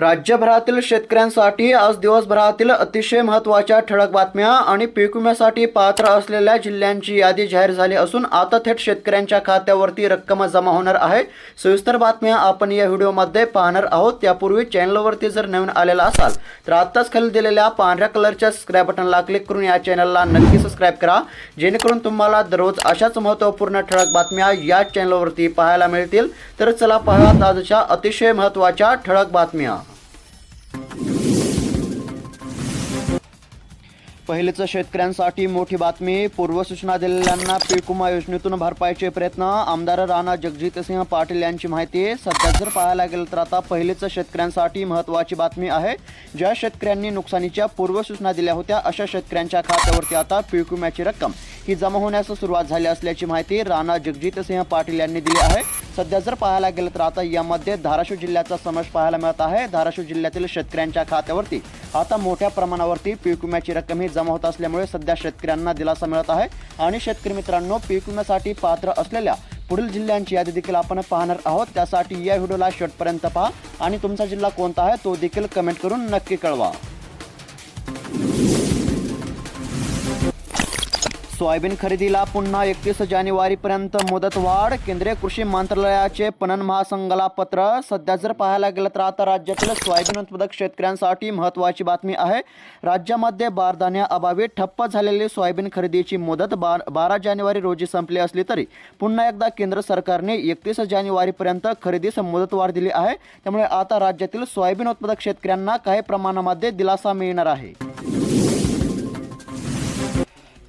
राज्यभरातील शेतकऱ्यांसाठी आज दिवसभरातील अतिशय महत्त्वाच्या ठळक बातम्या आणि पीक विम्यासाठी पात्र असलेल्या जिल्ह्यांची यादी जाहीर झाली असून आता थेट शेतकऱ्यांच्या खात्यावरती रक्कम जमा होणार आहे. सविस्तर बातम्या आपण या व्हिडिओमध्ये पाहणार आहोत. त्यापूर्वी चॅनलवरती जर नवीन आलेला असाल तर आत्ताच खाली दिलेल्या पांढऱ्या कलरच्या सबस्क्राईब बटनला क्लिक करून या चॅनलला नक्की सबस्क्राईब करा. जेणेकरून तुम्हाला दररोज अशाच महत्त्वपूर्ण ठळक बातम्या या चॅनलवरती पाहायला मिळतील. तर चला पाहूयात आजच्या अतिशय महत्त्वाच्या ठळक बातम्या. Thank you. पहिलेच शेतकऱ्यांसाठी मोठी बातमी. पूर्वसूचना दिलेल्यांना पीक विमा योजनेतून भरपाईचे प्रयत्न. आमदार राणा जगजितसिंह पाटील यांची माहिती. सध्या जर पाहायला गेलं तर आता पहिलेच शेतकऱ्यांसाठी महत्त्वाची बातमी आहे. ज्या शेतकऱ्यांनी नुकसानीच्या पूर्वसूचना दिल्या होत्या अशा शेतकऱ्यांच्या खात्यावरती आता पीक विम्याची रक्कम ही जमा होण्यास सुरुवात झाली असल्याची माहिती राणा जगजितसिंह पाटील यांनी दिली आहे. सध्या जर पाहायला गेलं तर आता यामध्ये धाराशिव जिल्ह्याचा समावेश पाहायला मिळत आहे. धाराशिव जिल्ह्यातील शेतकऱ्यांच्या खात्यावरती आता मोठ्या प्रमाणावरती पीक विम्याची रक्कम ही जमा होत असल्यामुळे सध्या शेतकऱ्यांना दिलासा मिळत आहे. आणि शेतकरी मित्रांनो पीक विम्यासाठी पात्र असलेल्या पुढील जिल्ह्यांची यादी देखील आपण पाहणार आहोत. त्यासाठी या व्हिडिओला शेवटपर्यंत पहा. आणि तुमचा जिल्हा कोणता आहे तो देखील कमेंट करून नक्की कळवा. सोयाबीन खरेदीला पुन्हा एकतीस जानेवारीपर्यंत मुदतवाढ. केंद्रीय कृषी मंत्रालयाचे पणन महासंघाला पत्र. सध्या जर पाहायला गेलं तर आता राज्यातील सोयाबीन उत्पादक शेतकऱ्यांसाठी महत्त्वाची बातमी आहे. राज्यामध्ये बारदान्याअभावी ठप्प झालेली सोयाबीन खरेदीची मुदत बार बारा जानेवारी रोजी संपली असली तरी पुन्हा एकदा केंद्र सरकारने एकतीस जानेवारीपर्यंत खरेदीस मुदतवाढ दिली आहे. त्यामुळे आता राज्यातील सोयाबीन उत्पादक शेतकऱ्यांना काही प्रमाणामध्ये दिलासा मिळणार आहे.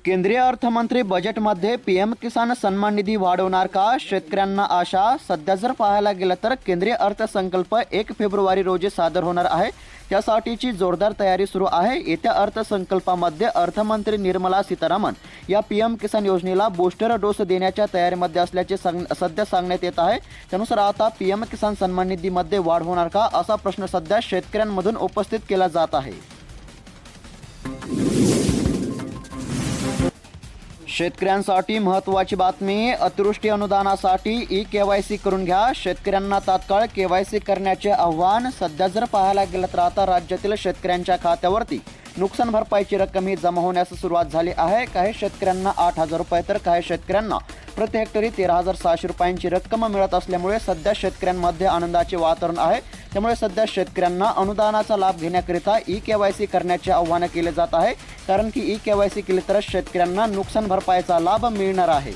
केंद्रीय अर्थमंत्री बजेटमध्ये पी एम किसान सन्मान निधी वाढवणार का? शेतकऱ्यांना आशा? सध्या जर पाहायला गेलं तर केंद्रीय अर्थसंकल्प एक फेब्रुवारी रोजी सादर होणार आहे. त्यासाठीची जोरदार तयारी सुरू आहे. येत्या अर्थसंकल्पामध्ये अर्थमंत्री निर्मला सीतारामन या पी एम किसान योजनेला बूस्टर डोस देण्याच्या तयारीमध्ये असल्याचे सांग सध्या सांगण्यात येत आहे. त्यानुसार आता पी एम किसान सन्मान निधीमध्ये वाढ होणार का? असा प्रश्न सध्या शेतकऱ्यांमधून उपस्थित केला जात आहे. शेतकऱ्यांसाठी महत्त्वाची बातमी अतिवृष्टी अनुदानासाठी ई के वाय सी करून घ्या. शेतकऱ्यांना तात्काळ के वाय सी करण्याचे आव्हान सध्या जर पाहायला गेलं तर आता राज्यातील शेतकऱ्यांच्या खात्यावरती नुकसान भरपाईची रक्कम ही जमा होण्यास सुरुवात झाली आहे. काही शेतकऱ्यांना आठ हजार रुपये तर काही शेतकऱ्यांना प्रति हेक्टरी तेरा हजार सहाशे रुपयांची रक्कम मिळत असल्यामुळे सध्या शेतकऱ्यांमध्ये आनंदाचे वातावरण आहे. त्यामुळे सध्या शेतकऱ्यांना अनुदानाचा लाभ घेण्याकरिता ई के वाय सी करण्याचे आव्हान केले जात आहे. कारण की ई के वाय सी केली तरच शेतकऱ्यांना नुकसान भरपाईचा लाभ मिळणार आहे.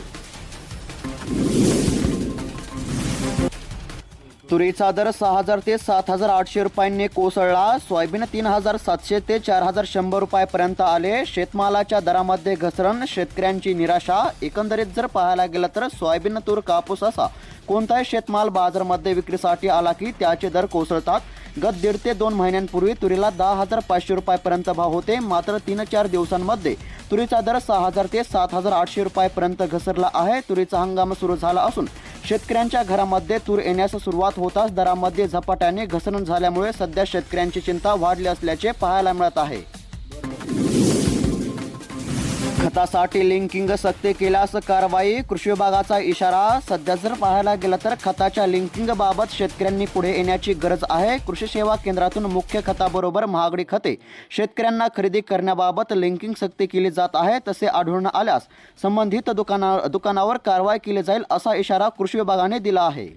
तुरीचा दर सहा हजार ते सात हजार आठशे रुपयांनी कोसळला. सोयाबीन तीन हजार सातशे ते चार हजार शंभर रुपयापर्यंत आले. शेतमालाच्या दरामध्ये घसरण शेतकऱ्यांची निराशा. एकंदरीत जर पाहायला गेलं तर सोयाबीन तूर कापूस असा कोणताही शेतमाल बाजारामध्ये विक्रीसाठी आला की त्याचे दर कोसळतात. गत दीड ते दोन महिन्यांपूर्वी तुरीला दहा हजार पाचशे रुपयापर्यंत भाव होते. मात्र तीन चार दिवसांमध्ये तुरीचा दर सहा हजार ते सात हजार आठशे रुपयापर्यंत घसरला आहे. तुरीचा हंगाम सुरू झाला असून शेतकऱ्यांच्या घरामध्ये तूर येण्यास सुरुवात होताच दरामध्ये झपाट्याने घसरण झाल्यामुळे सध्या शेतकऱ्यांची चिंता वाढली असल्याचे पाहायला मिळत आहे. खतासाठी लिंकिंग सक्ती केल्यास कारवाई कृषी विभागाचा इशारा. सध्या जर पाहायला गेला तर खताच्या लिंकिंग बाबत शेतकऱ्यांनी पुढे येण्याची गरज आहे. कृषी सेवा केंद्रातून मुख्य खताबरोबर महागडी खते शेतकऱ्यांना खरेदी करण्याबाबत लिंकिंग सक्ती केली जात आहे. तसे आढळून आल्यास संबंधित दुकाना दुकानावर कारवाई केली जाईल असा इशारा कृषी विभागाने दिला आहे.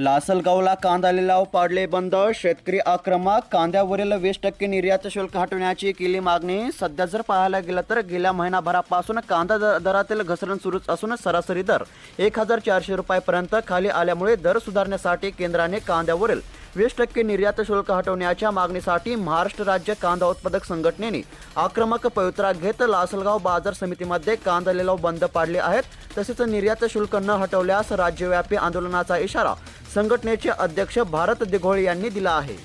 लासलगावला कांदा लिलाव पाडले बंद. शेतकरी आक्रमक कांद्यावरील वीस टक्के निर्यात शुल्क हटवण्याची केली मागणी. सध्या जर पाहायला गेलं तर गेल्या महिनाभरापासून कांदा दरातील घसरण सुरूच असून सरासरी दर एक हजार चारशे रुपयापर्यंत खाली आल्यामुळे दर सुधारण्यासाठी केंद्राने कांद्यावरील वीस टक्के निर्यात शुल्क हटवण्याच्या मागणीसाठी महाराष्ट्र राज्य कांदा उत्पादक संघटनेने आक्रमक पवित्रा घेत लासलगाव बाजार समितीमध्ये कांदा लिलाव बंद पाडले आहेत. तसेच निर्यात शुल्क न हटवल्यास राज्यव्यापी आंदोलनाचा इशारा संघटनेचे अध्यक्ष भारत दिघोळे यांनी दिला आहे.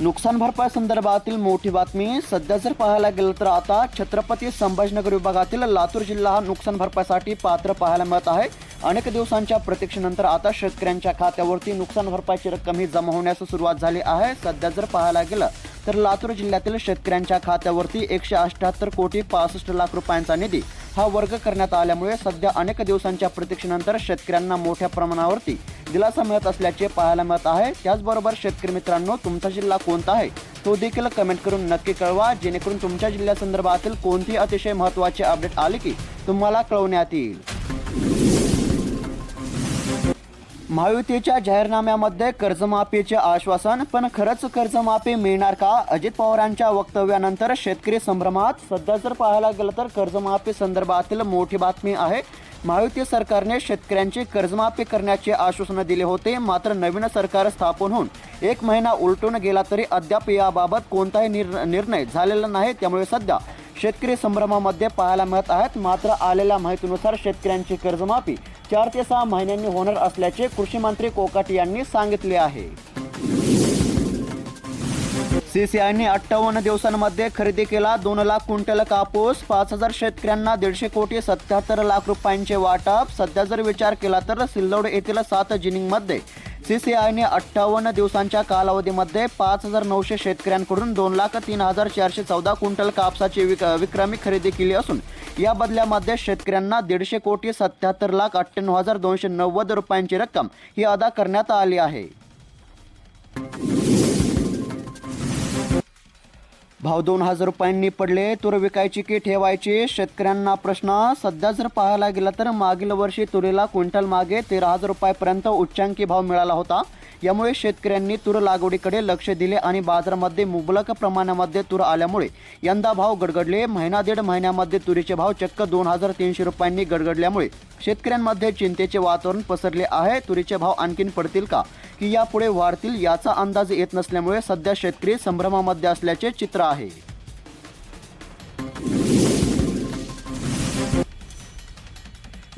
नुकसान भरपाई संदर्भातील मोठी बातमी सध्या जर पाहायला गेलं तर आता छत्रपती संभाजीनगर विभागातील लातूर जिल्हा हा नुकसान भरपाईसाठी पात्र पाहायला मिळत आहे. अनेक दिवसांच्या प्रतीक्षेनंतर आता शेतकऱ्यांच्या खात्यावरती नुकसान भरपाईची रक्कम ही जमा होण्यास सुरुवात झाली आहे. सध्या जर पाहायला गेलं तर लातूर जिल्ह्यातील शेतकऱ्यांच्या खात्यावरती एकशे अठ्याहत्तर कोटी पासष्ट लाख रुपयांचा निधी हा वर्ग करण्यात आल्यामुळे सध्या अनेक दिवसांच्या प्रतीक्षेनंतर शेतकऱ्यांना मोठ्या प्रमाणावरती दिलासा मिळत असल्याचे पाहायला मिळत आहे. त्याचबरोबर शेतकरी मित्रांनो तुमचा जिल्हा कोणता आहे तो देखील कमेंट करून नक्की कळवा. जेणेकरून तुमच्या जिल्ह्यासंदर्भातील कोणती अतिशय महत्त्वाचे अपडेट आले की तुम्हाला कळवण्यात येईल. महायुतीच्या जाहीरनाम्यामध्ये कर्जमाफीचे आश्वासन पण खरंच कर्जमाफी मिळणार का? अजित पवारांच्या वक्तव्यानंतर शेतकरी संभ्रमात. सध्या जर पाहायला गेलं तर कर्जमाफी संदर्भातील मोठी बातमी आहे. महायुती सरकारने शेतकऱ्यांची कर्जमाफी करण्याचे आश्वासन दिले होते मात्र नवीन सरकार स्थापन होऊन एक महिना उलटून गेला तरी अद्याप याबाबत कोणताही निर निर्णय झालेला नाही. त्यामुळे सध्या शेतकरी संभ्रमामध्ये पाहायला मिळत आहेत. मात्र आलेल्या माहितीनुसार शेतकऱ्यांची कर्जमाफी चार ते सहा महिन्यांनी होणार असल्याचे कृषी मंत्री कोकाटे यांनी सांगितले आहे. सीसीआयने अठ्ठावन्न दिवसांमध्ये खरेदी केला दोन लाख क्विंटल कापूस. पाच हजार शेतकऱ्यांना दीडशे कोटी सत्याहत्तर लाख रुपयांचे वाटप. सध्या जर विचार केला तर सिल्लोड येथील सात जिनिंगमध्ये सीसीआयने अठ्ठावन्न दिवसांच्या कालावधीमध्ये पाच हजार नऊशे शेतकऱ्यांकडून दोन लाख तीन हजार चारशे चौदा क्विंटल कापसाची विक विक्रमी खरेदी केली असून या बदल्यामध्ये शेतकऱ्यांना दीडशे कोटी सत्याहत्तर लाख अठ्ठ्याण्णव हजार दोनशे नव्वद रुपयांची रक्कम ही अदा करण्यात आली आहे. भाव दोन हजार रुपयांनी पडले. तूर विकायची की ठेवायची? शेतकऱ्यांना प्रश्न. सध्या जर पाहायला गेला तर मागील वर्षी तुरीला क्विंटल मागे तेरा हजार रुपयापर्यंत उच्चांकी भाव मिळाला होता. यामुळे शेतकऱ्यांनी तूर लागवडीकडे लक्ष दिले आणि बाजारामध्ये मुबलक प्रमाणामध्ये तूर आल्यामुळे यंदा भाव गडगडले. महिना दीड महिन्यामध्ये तुरीचे भाव चक्क दोन हजार तीनशे रुपयांनी गडगडल्यामुळे शेतकऱ्यांमध्ये चिंतेचे वातावरण पसरले आहे. तुरीचे भाव आणखीन पडतील का? की यापुढे वाढतील याचा अंदाज येत नसल्यामुळे सध्या शेतकरी संभ्रमामध्ये असल्याचे चित्र आहे.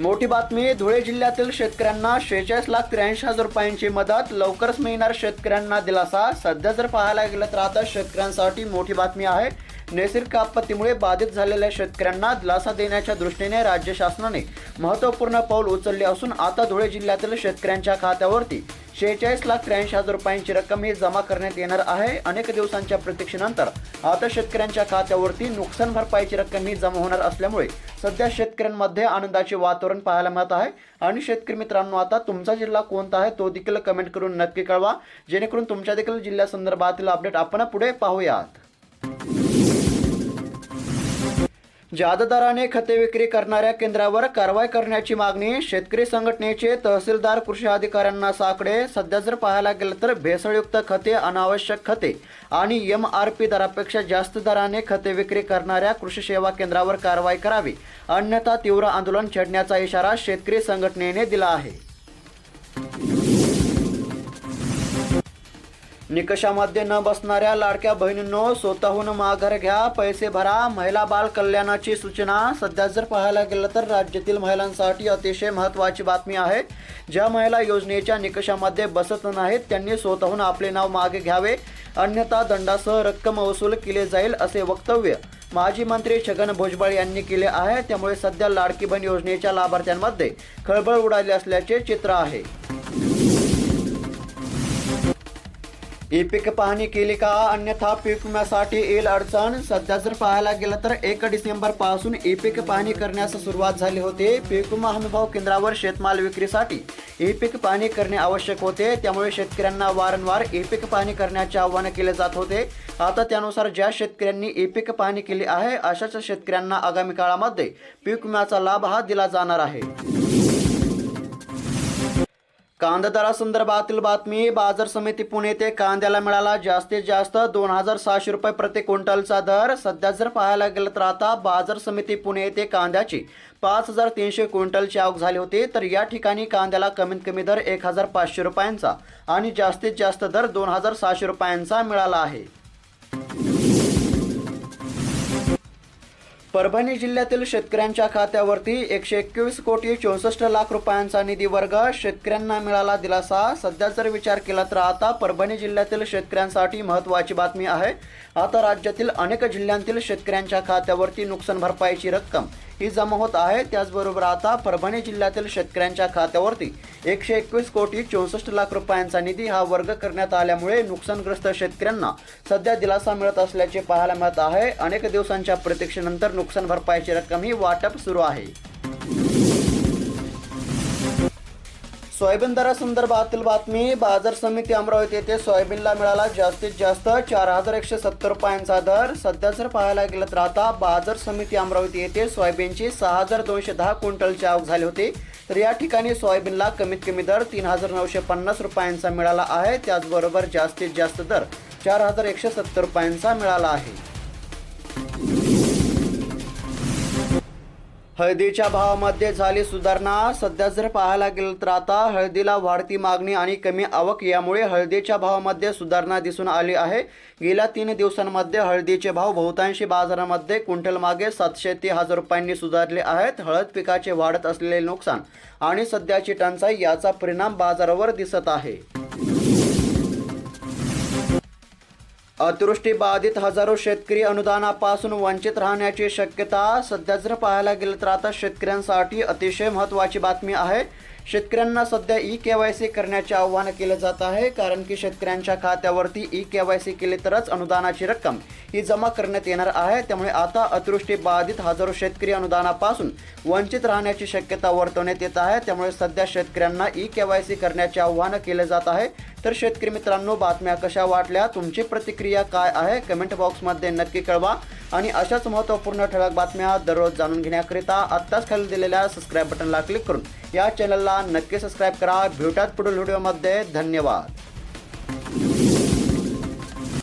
मोठी बातमी धुळे जिल्ह्यातील शेतकऱ्यांना शेहेचाळीस लाख त्र्याऐंशी हजार रुपयांची मदत लवकरच मिळणार शेतकऱ्यांना दिलासा. सध्या जर पाहायला गेलं तर आता शेतकऱ्यांसाठी मोठी बातमी आहे. नैसर्गिक आपत्तीमुळे बाधित झालेल्या शेतकऱ्यांना दिलासा देण्याच्या दृष्टीने राज्य शासनाने महत्त्वपूर्ण पाऊल उचलले असून आता धुळे जिल्ह्यातील शेतकऱ्यांच्या खात्यावरती शेहेचाळीस लाख त्र्याऐंशी हजार रुपयांची रक्कम ही जमा करण्यात येणार आहे. अनेक दिवसांच्या प्रतीक्षेनंतर आता शेतकऱ्यांच्या खात्यावरती नुकसान भरपाईची रक्कम ही जमा होणार असल्यामुळे सध्या शेतकऱ्यांमध्ये आनंदाचे वातावरण पाहायला मिळत आहे. आणि शेतकरी मित्रांनो आता तुमचा जिल्हा कोणता आहे तो देखील कमेंट करून नक्की कळवा. जेणेकरून तुमच्या देखील जिल्ह्यासंदर्भातील अपडेट आपण पुढे पाहूयात. जादा दराने खते विक्री करणाऱ्या केंद्रावर कारवाई करण्याची मागणी शेतकरी संघटनेचे तहसीलदार कृषी अधिकाऱ्यांना साकडे. सध्या जर पाहायला गेलं तर भेसळयुक्त खते अनावश्यक खते आणि एम आर पी दरापेक्षा जास्त दराने खते विक्री करणाऱ्या कृषी सेवा केंद्रावर कारवाई करावी. अन्यथा तीव्र आंदोलन छेडण्याचा इशारा शेतकरी संघटनेने दिला आहे. निकषामध्ये न बसणाऱ्या लाडक्या बहिणींनो स्वतःहून माघार घ्या पैसे भरा. महिला बाल कल्याणाची सूचना. सध्या जर पाहायला गेलं तर राज्यातील महिलांसाठी अतिशय महत्त्वाची बातमी आहे. ज्या महिला योजनेच्या निकषामध्ये बसत नाहीत त्यांनी स्वतःहून आपले नाव मागे घ्यावे. अन्यथा दंडासह रक्कम वसूल केले जाईल असे वक्तव्य माजी मंत्री छगन भुजबळ यांनी केले आहे. त्यामुळे सध्या लाडकी बहीण योजनेच्या लाभार्थ्यांमध्ये खळबळ उडाली असल्याचे चित्र आहे. ई पीक पाहणी केली का? अन्यथा पीक विम्यासाठी येईल अडचण. सध्या जर पाहायला गेलं तर एक डिसेंबरपासून ई पीक पाहणी करण्यास सुरुवात झाली होती. पीक विमा हमीभाव केंद्रावर शेतमाल विक्रीसाठी ई पीक पाहणी करणे आवश्यक होते. त्यामुळे शेतकऱ्यांना वारंवार ई पीक पाहणी करण्याचे आवाहन केले जात होते. आता त्यानुसार ज्या शेतकऱ्यांनी ई पीक पाहणी केली आहे अशाच शेतकऱ्यांना आगामी काळामध्ये पीक विम्याचा लाभ हा दिला जाणार आहे. कांदा दरासंदर्भातील बातमी बाजार समिती पुणे ते कांद्याला मिळाला जास्तीत जास्त दोन हजार सहाशे रुपये प्रति क्विंटलचा दर. सध्या जर पाहायला गेलं तर आता बाजार समिती पुणे येथे कांद्याची पाच हजार तीनशे क्विंटलची आवक झाली होती तर या ठिकाणी कांद्याला कमीत कमी दर एक हजार पाचशे रुपयांचा आणि जास्तीत जास्त दर दोन हजार सहाशे रुपयांचा मिळाला आहे. परभणी जिल्ह्यातील शेतकऱ्यांच्या खात्यावरती एकशे एकवीस कोटी चौसष्ट लाख रुपयांचा निधी वर्ग शेतकऱ्यांना मिळाला दिलासा. सध्या जर विचार केला तर आता परभणी जिल्ह्यातील शेतकऱ्यांसाठी महत्त्वाची बातमी आहे. आता राज्यातील अनेक जिल्ह्यांतील शेतकऱ्यांच्या खात्यावरती नुकसान भरपाईची रक्कम ही जमा होत आहे. त्याचबरोबर आता परभणी जिल्ह्यातील शेतकऱ्यांच्या खात्यावरती एकशे एकवीस कोटी चौसष्ट लाख रुपयांचा निधी हा वर्ग करण्यात आल्यामुळे नुकसानग्रस्त शेतकऱ्यांना सध्या दिलासा मिळत असल्याचे पाहायला मिळत आहे. अनेक दिवसांच्या प्रतीक्षेनंतर नुकसान भरपाईची रक्कम ही वाटप सुरू आहे. सोयाबीन दरासंदर्भातील बातमी बाजार समिती अमरावती येथे सोयाबीनला मिळाला जास्तीत जास्त चार हजार एकशे सत्तर रुपयांचा दर. सध्या जर पाहायला गेलं तर आता बाजार समिती अमरावती येथे सोयाबीनची सहा हजार दोनशे दहा क्विंटलची आवक झाली होती. तर या ठिकाणी सोयाबीनला कमीत कमी दर तीन हजार नऊशे पन्नास रुपयांचा मिळाला आहे. त्याचबरोबर जास्तीत जास्त दर चार हजार एकशे सत्तर रुपयांचा मिळाला आहे. हळदीच्या भावामध्ये झाली सुधारणा. सध्या जर पाहायला गेलं तर आता हळदीला वाढती मागणी आणि कमी आवक यामुळे हळदीच्या भावामध्ये सुधारणा दिसून आली आहे. गेल्या तीन दिवसांमध्ये हळदीचे भाव बहुतांशी बाजारामध्ये क्विंटल मागे सातशे ते हजार रुपयांनी सुधारले आहेत. हळद पिकाचे वाढत असलेले नुकसान आणि सध्याची टंचाई याचा परिणाम बाजारावर दिसत आहे. अतिवृष्टी बाधित हजारो शेतकरी अनुदानापासून वंचित राहण्याची शक्यता सध्या जर पाहायला गेलं तर आता शेतकऱ्यांसाठी अतिशय महत्त्वाची बातमी आहे. शेतकऱ्यांना सध्या ई के वाय सी करण्याचे आवाहन केलं जात आहे कारण की शेतकऱ्यांच्या खात्यावरती ई के वाय सी केले तरच अनुदानाची रक्कम ही जमा करण्यात येणार आहे. त्यामुळे आता अतिवृष्टी बाधित हजारो शेतकरी अनुदानापासून वंचित राहण्याची शक्यता वर्तवण्यात येत आहे. त्यामुळे सध्या शेतकऱ्यांना ई के वाय सी करण्याचे आवाहन केले जात आहे. तर शेतकरी मित्रांनो बातम्या कशा वाटल्या? तुमची प्रतिक्रिया काय आहे? कमेंट बॉक्समध्ये नक्की कळवा. आणि अशाच महत्त्वपूर्ण ठळक बातम्या दररोज जाणून घेण्याकरिता आत्ताच खाली दिलेल्या सबस्क्राईब बटनला क्लिक करून या चॅनलला नक्की सबस्क्राईब करा. भेटूयात पुढील व्हिडिओमध्ये धन्यवाद.